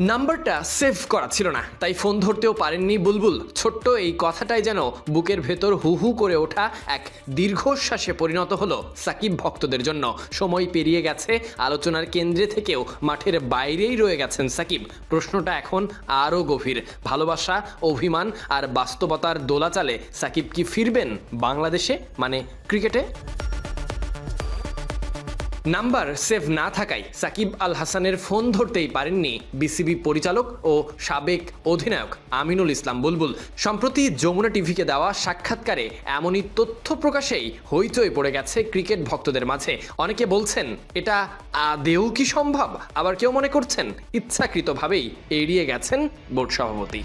নাম্বারটা সেভ করা ছিল না, তাই ফোন ধরতেও পারেননি বুলবুল। ছোট্ট এই কথাটাই যেন বুকের ভেতর হু হু করে ওঠা এক দীর্ঘশ্বাসে পরিণত হলো সাকিব ভক্তদের জন্য। সময় পেরিয়ে গেছে, আলোচনার কেন্দ্রে থেকেও মাঠের বাইরেই রয়ে গেছেন সাকিব। প্রশ্নটা এখন আরও গভীর। ভালোবাসা, অভিমান আর বাস্তবতার দোলাচালে সাকিব কি ফিরবেন বাংলাদেশে মানে ক্রিকেটে? নাম্বার সেভ না থাকায় সাকিব আল হাসানের ফোন ধরতেই পারেননি বিসিবি পরিচালক ও সাবেক অধিনায়ক আমিনুল ইসলাম বুলবুল। সম্প্রতি যমুনা টিভিকে দেওয়া সাক্ষাৎকারে এমনই তথ্য প্রকাশেই হইচই পড়ে গেছে ক্রিকেট ভক্তদের মাঝে। অনেকে বলছেন, এটা আদেও কি সম্ভব? আবার কেউ মনে করছেন, ইচ্ছাকৃতভাবেই এড়িয়ে গেছেন বোর্ড সভাপতি।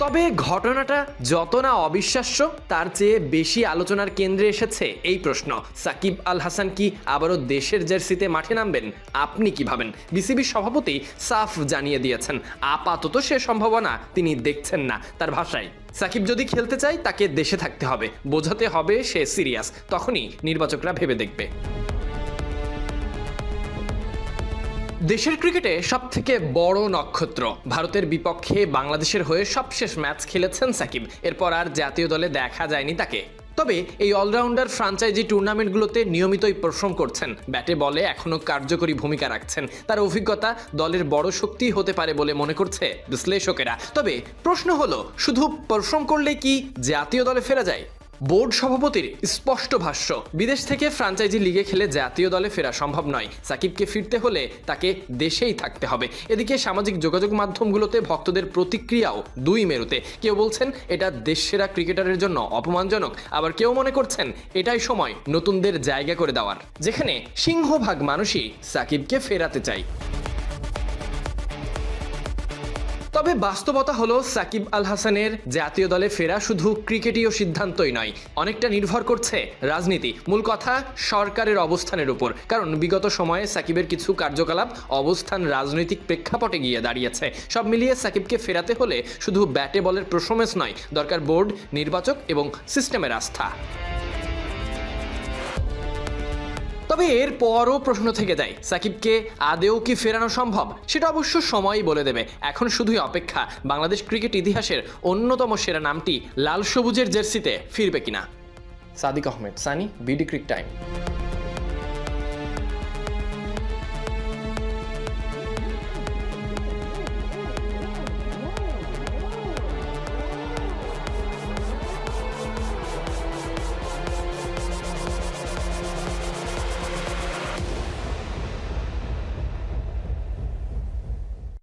তবে ঘটনাটা যত না অবিশ্বাস্য, তার চেয়ে বেশি আলোচনার কেন্দ্রে এসেছে এই প্রশ্ন। সাকিব আল হাসান কি আবারও দেশের জার্সিতে মাঠে নামবেন? আপনি কি ভাবেন? বিসিবির সভাপতি সাফ জানিয়ে দিয়েছেন, আপাতত সে সম্ভাবনা তিনি দেখছেন না তার ভাষায়। সাকিব যদি খেলতে চায়, তাকে দেশে থাকতে হবে, বোঝাতে হবে সে সিরিয়াস, তখনই নির্বাচকরা ভেবে দেখবে। দেশের ক্রিকেটে সব থেকে বড় নক্ষত্র। ভারতের বিপক্ষে বাংলাদেশের হয়ে সবশেষ ম্যাচ খেলেছেন সাকিব। এরপর আর জাতীয় দলে দেখা যায়নি তাকে। তবে এই অলরাউন্ডার ফ্রাঞ্চাইজি টুর্নামেন্টগুলোতে নিয়মিতই পরিশ্রম করছেন। ব্যাটে বলে এখনও কার্যকরী ভূমিকা রাখছেন। তার অভিজ্ঞতা দলের বড় শক্তি হতে পারে বলে মনে করছে বিশ্লেষকেরা। তবে প্রশ্ন হলো, শুধু পারফর্ম করলে কি জাতীয় দলে ফেরা যায়? বোর্ড সভাপতির স্পষ্ট ভাষ্য, বিদেশ থেকে ফ্রাঞ্চাইজি লিগে খেলে জাতীয় দলে ফেরা সম্ভব নয়। সাকিবকে ফিরতে হলে তাকে দেশেই থাকতে হবে। এদিকে সামাজিক যোগাযোগ মাধ্যমগুলোতে ভক্তদের প্রতিক্রিয়াও দুই মেরুতে। কেউ বলছেন, এটা দেশসেরা ক্রিকেটারের জন্য অপমানজনক। আবার কেউ মনে করছেন, এটাই সময় নতুনদের জায়গা করে দেওয়ার। যেখানে সিংহভাগ মানুষই সাকিবকে ফেরাতে চায়। তবে বাস্তবতা হলো সাকিব আল হাসানের জাতীয় দলে ফেরা শুধু ক্রিকেটীয় সিদ্ধান্তই নয়, অনেকটা নির্ভর করছে রাজনীতি। মূল কথা, সরকারের অবস্থানের উপর। কারণ বিগত সময়ে সাকিবের কিছু কার্যকলাপ অবস্থান রাজনৈতিক প্রেক্ষাপটে গিয়ে দাঁড়িয়েছে। সব মিলিয়ে সাকিবকে ফেরাতে হলে শুধু ব্যাটে বলের প্রশমেশ নয়, দরকার বোর্ড, নির্বাচক এবং সিস্টেমের আস্থা। তবে এর পরও প্রশ্ন থেকে যায়, সাকিবকে আদেও কি ফেরানো সম্ভব? সেটা অবশ্য সময়ই বলে দেবে। এখন শুধুই অপেক্ষা, বাংলাদেশ ক্রিকেট ইতিহাসের অন্যতম সেরা নামটি লাল সবুজের জার্সিতে ফিরবে কিনা? Sadiq Ahmed, Sunny, BD cric time.